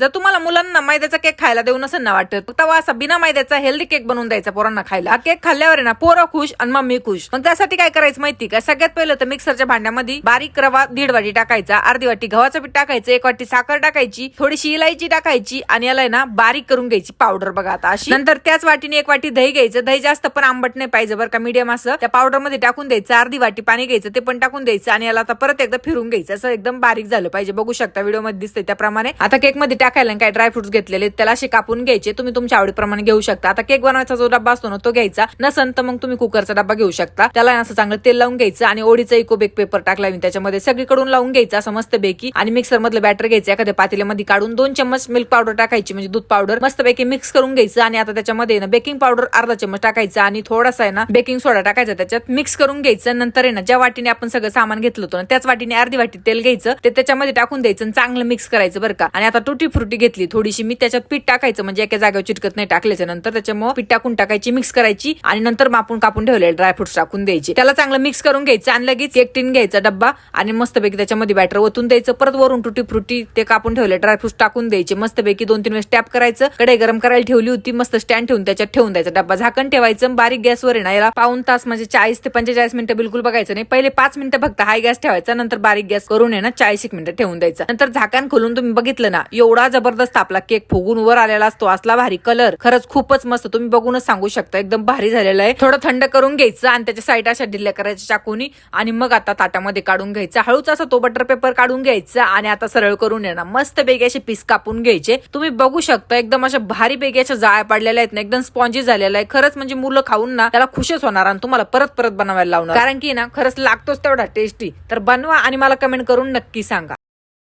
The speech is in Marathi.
जर तुम्हाला मुलांना मैद्याचा केक खायला देऊ नसेल ना वाटत फक्त असा बिना मैद्याचा हेल्दी केक बनवून द्यायचा पोरांना खायला. हा केक खाल्ल्यावर आहे ना पोरं खुश आणि मम्मी खुश. मग त्यासाठी काय करायचं माहिती का? सगळ्यात पहिलं तर मिक्सरच्या भांड्यामध्ये बारीक रवा दीड वाटी टाकायचा अर्धी वाटी गव्हाचं पीठ टाकायचं एक वाटी साखर टाकायची थोडीशी इलायची टाकायची आणि याला आहे ना बारीक करून घ्यायची पावडर बघा आता अशी. नंतर त्याच वाटीने एक वाटी दही घ्यायचं. दही जास्त पण आंबट नाही पाहिजे बरं का मीडियम असं. त्या पावडरमध्ये टाकून द्यायचं अर्धी वाटी पाणी घ्यायचं ते पण टाकून द्यायचं आणि याला आता परत एकदा फिरून घ्यायचं. असं एकदम बारीक झालं पाहिजे. बघू शकता व्हिडिओमध्ये दिसतंय त्याप्रमाणे. आता केकमध्ये टाकायला काय ड्रायफ्रुट्स घेतलेले त्याला असे कापून घ्यायचे. तुम्ही तुमच्या आवडीप्रमाणे घेऊ शकता. आता केक बनवायचा जो डब्बा असतो ना तो घ्यायचा. नसन तर मग तुम्ही कुकरचा डब्बा घेऊ शकता. त्याला असं चांगलं तेल लावून घ्यायचं आणि ओढीचा इको बेक पेपर टाकला मी त्याच्यामध्ये सगळीकडून लावून घ्यायचा असं मस्त बेकी आणि मिक्सर मधलं बॅटर घ्यायचं एखाद्या पातेल्यामध्ये काढून दोन चम्मच मिल्क पावडर टाकायची म्हणजे दूध पावडर मस्त पैकी मिक्स करून घ्यायचं आणि आता त्याच्यामध्ये ना बेकिंग पावडर अर्धा चम्मच टाकायचा आणि थोडासा आहे ना बेकिंग सोडा टाकायचा. त्याच्यात मिक्स करून घ्यायचं. नंतर आहे ना ज्या वाटीने आपण सगळं सामान घेतलं होतं ना त्याच वाटीने अर्धी वाटी तेल घ्यायचं. ते त्याच्यामध्ये टाकून द्यायचं आणि चांगलं मिक्स करायचं बरं का. आणि आता तुटी फ्रुटी घेतली थोडीशी मी त्याच्यात पीठ टाकायचं म्हणजे एका जागेवर चिटकत नाही टाकल्याच्या नंतर त्याच्यामुळे पीठ टाकून टाकायची मिक्स करायची आणि नंतर मग आपण कापून ठेवले ड्रायफ्रुट्स टाकून द्यायचे. त्याला चांगलं मिक्स करून घ्यायचं आणि लगेच केक टिन घ्यायचा डब्बा आणि मस्तपैकी त्याच्यामध्ये बॅटर ओतून द्यायचं. परत वरून टुटी फ्रुटी ते कापून ठेवले ड्रायफ्रुट्स टाकून द्यायचे. मस्तपैकी दोन तीन वेळेस टॅप करायचं. कडे गरम करायला ठेवली होती मस्त स्टँड ठेवून त्याच्यात ठेवून द्यायचा. डब्बा झाकण ठेवायचं बारीक गॅसवर आहे ना याला पाऊन तास म्हणजे चाळीस ते पंचेचाळीस मिनिटं बिलकुल बघायचं नाही. पहिले पाच मिनिटं फक्त हाय गॅस ठेवायचा नंतर बारीक गॅस करून आहे ना चाळीस एक मिनिटं ठेवून द्यायचं. नंतर झाकण खोलून तुम्ही बघितलं ना एवढा जबरदस्त आपला केक फुगून वर आलेला असतो. असला भारी कलर खरंच खूपच मस्त. तुम्ही बघूनच सांगू शकता. एकदम भारी झालेला आहे. थोडं थंड करून घ्यायचं आणि त्याच्या साईड अशा ढिल्ल्या करायच्या चाकूनी आणि मग आता ताटामध्ये काढून घ्यायचं. हळूच असं तो बटर पेपर काढून घ्यायचं आणि आता सरळ करून येणार. मस्त बेग्याचे पीस कापून घ्यायचे. तुम्ही बघू शकता एकदम अशा भारी बेग्याच्या अशा जाळ्या पडलेल्या आहेत ना एकदम स्पॉन्जी झालेला आहे खरंच म्हणजे मुलं खाऊन ना त्याला खुशच होणार आणि तुम्हाला परत परत बनवायला लावणार. कारण की ना खरंच लागतोच तेवढा टेस्टी तर बनवा आणि मला कमेंट करून नक्की सांगा.